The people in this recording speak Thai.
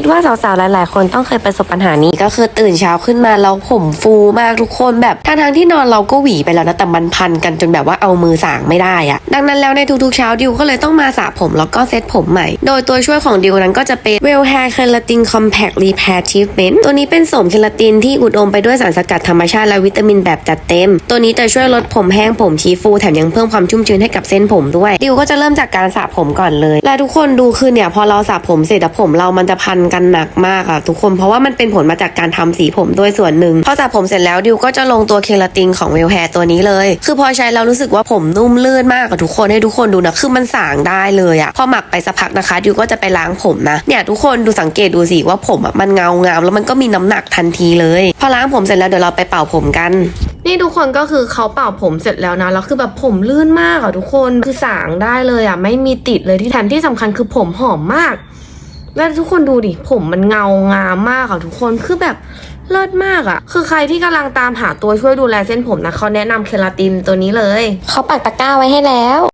คิดว่าสาวๆ หลาย ๆ คนต้องเคยประสบปัญหานี้ก็คือตื่นเช้าขึ้นมาแล้วผมฟูมากทุกคนแบบทางๆที่นอนเราก็หวีไปแล้วนะแต่มันพันกันจนแบบว่าเอามือสางไม่ได้อะดังนั้นแล้วในทุกๆ เช้าดิวก็เลยต้องมาสระผมแล้วก็เซ็ตผมใหม่ โดยตัวช่วยของดิวนั้นก็จะเป็น Well Hair Keratin Compact Repair Treatment ตัวนี้เป็นสมเคราตินที่อุดมไปด้วยสารสกัดธรรมชาติและวิตามินแบบจัดเต็ม ตัวนี้จะช่วยลดผมแห้งผมชี้ฟูแถมยังเพิ่มความชุ่มชื้นให้กับเส้นผมด้วยดิวก็จะเริ่มจากการสระผมก่อนเลย และทุกคนดูคือเนี่ยพอเราสระผมเสร็จผมเรามันจะพันกันหนักมากอะทุกคนเพราะว่ามันเป็นผลมาจากการทำสีผมด้วยส่วนหนึ่งพอสระผมเสร็จแล้วดิวก็จะลงตัวเคราตินของเวลแฮร์ตัวนี้เลย คือพอใช้แล้วรู้สึกว่าผมนุ่มลื่นมากอะทุกคนให้ทุกคนดูนะคือมันสางได้เลยอะพอหมักไปสักพักนะคะดิวก็จะไปล้างผมนะเนี่ยทุกคนดูสังเกตดูสิว่าผมอะมันเงางามแล้วมันก็มีน้ำหนักทันทีเลย พอล้างผมเสร็จแล้วเดี๋ยวเราไปเป่าผมกันนี่ทุกคนก็คือเขาเป่าผมเสร็จแล้วนะแล้วคือแบบผมลื่นมากอะทุกคนคือสางได้เลยอะไม่มีติดเลยที่แถมที่สำคัญคือผมหอมมาก แล้วทุกคนดูดิ ผมมันเงางามมากอะทุกคนคือแบบเลิศมากอะคือใครที่กำลังตามหาตัวช่วยดูแลเส้นผมนะเขาแนะนำเคลาตินตัวนี้เลย เขาปักตะกร้าไว้ให้แล้ว